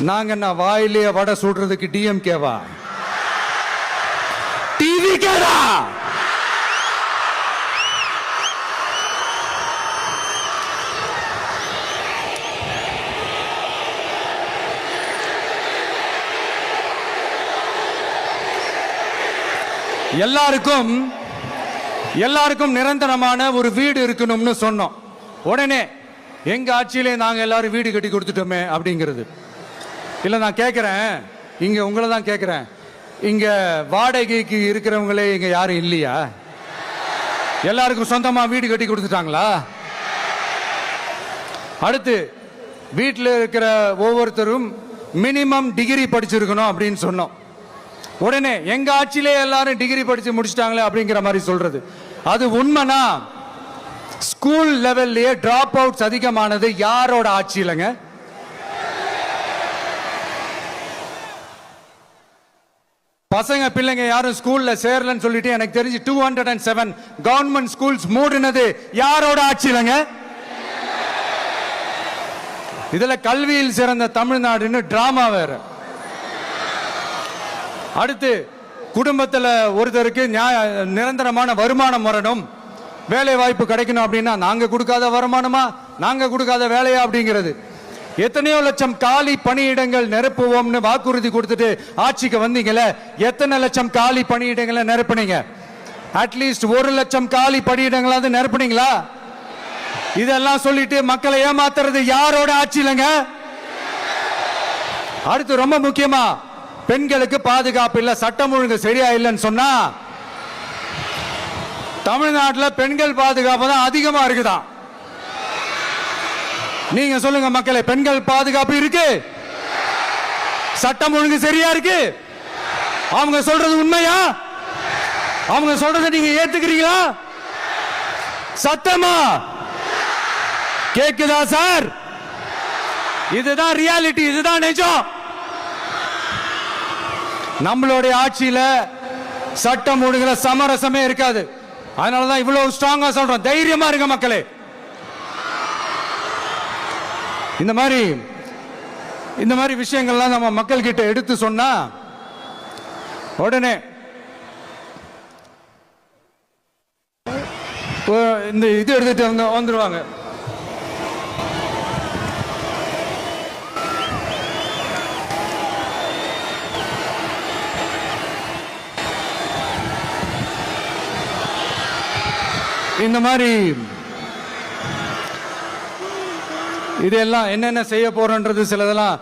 நாங்க என்ன வாயிலேயே வடை சுடுறதுக்கு டிஎம்கேவா டிவி கேடா எல்லாருக்கும் எல்லாருக்கும் நிரந்தரமான ஒரு வீடு இருக்கணும்னு சொன்னோம். உடனே எங்க ஆட்சியிலே நாங்க எல்லாரும் வீடு கட்டி கொடுத்துட்டோமே அப்படிங்கிறது. இல்லை நான் கேட்குறேன் இங்கே உங்களை தான் கேட்குறேன் இங்கே வாடகைக்கு இருக்கிறவங்களே இங்கே யாரும் இல்லையா? எல்லாருக்கும் சொந்தமாக வீடு கட்டி கொடுத்துட்டாங்களா? அடுத்து வீட்டில் இருக்கிற ஒவ்வொருத்தரும் மினிமம் டிகிரி படிச்சிருக்கணும் அப்படின்னு சொன்னோம். உடனே எங்கள் ஆட்சியிலே எல்லாரும் டிகிரி படித்து முடிச்சிட்டாங்களே அப்படிங்கிற மாதிரி சொல்கிறது அது உண்மைனா ஸ்கூல் லெவல்லையே ட்ராப் அவுட்ஸ் அதிகமானது யாரோட ஆட்சியிலங்க பசங்க பிள்ளைங்க யாரும் ஸ்கூல்ல சேரலன்னு சொல்லிட்டு எனக்கு தெரிஞ்சு two hundred and seven government schools மூடினது யாரோட ஆட்சியிலங்க இதுல கல்வியில் சிறந்த தமிழ்நாடுன்னு டிராமா வேற. அடுத்து குடும்பத்தில் ஒருத்தருக்கு நியாய- நிரந்தரமான வருமானம் வரணும். வேலை வாய்ப்பு கிடைக்கணும் அப்படின்னா நாங்கள் கொடுக்காத வருமானமா? நாங்கள் கொடுக்காத வேலையா அப்படிங்கிறது. எத்தனையோ லட்சம் காலி பணியிடங்கள் நிரப்புவோம்னு வாக்குறுதி கொடுத்துட்டு ஆட்சிக்கு வந்தீங்கல்ல எத்தனை லட்சம் காலி பணியிடங்களை நிரப்புனீங்க? அட்லீஸ்ட் ஒரு லட்சம் காலி பணியிடங்களாவது நிரப்புனீங்களா? இதெல்லாம் சொல்லிட்டு மக்களை ஏமாத்துறது யாரோட ஆட்சியிலங்க? அடுத்து ரொம்ப முக்கியமா பெண்களுக்கு பாதுகாப்பு இல்ல சட்டம் ஒழுங்கு சரியா இல்லைன்னு சொன்னா தமிழ்நாட்டில் பெண்கள் பாதுகாப்பு தான் அதிகமா இருக்குதான். நீங்க சொல்லுங்க மக்களை பெண்கள் பாதுகாப்பு இருக்கு? சட்டம் ஒழுங்கு சரியா இருக்கு? அவங்க சொல்றது உண்மையா? அவங்க சொல்றத நீங்க ஏத்துக்கிறீங்களா? சத்தமா? கேக்குதா சார்? இதுதான் ரியாலிட்டி இதுதான் நிஜம். நம்மளுடைய ஆட்சியில சட்டம் ஒழுங்குல சமரசமே இருக்காது. அதனாலதான் இவ்வளவு ஸ்ட்ராங்கா சொல்றோம். தைரியமா இருங்க மக்களே. இந்த மாதிரி இந்த மாதிரி விஷயங்கள்லாம் நம்ம மக்கள் கிட்ட எடுத்து சொன்னா உடனே இந்த இது எடுத்துட்டு வந்து வந்துருவாங்க. இந்த மாதிரி இதெல்லாம் என்னென்ன செய்ய போறோன்றது சிலதெல்லாம்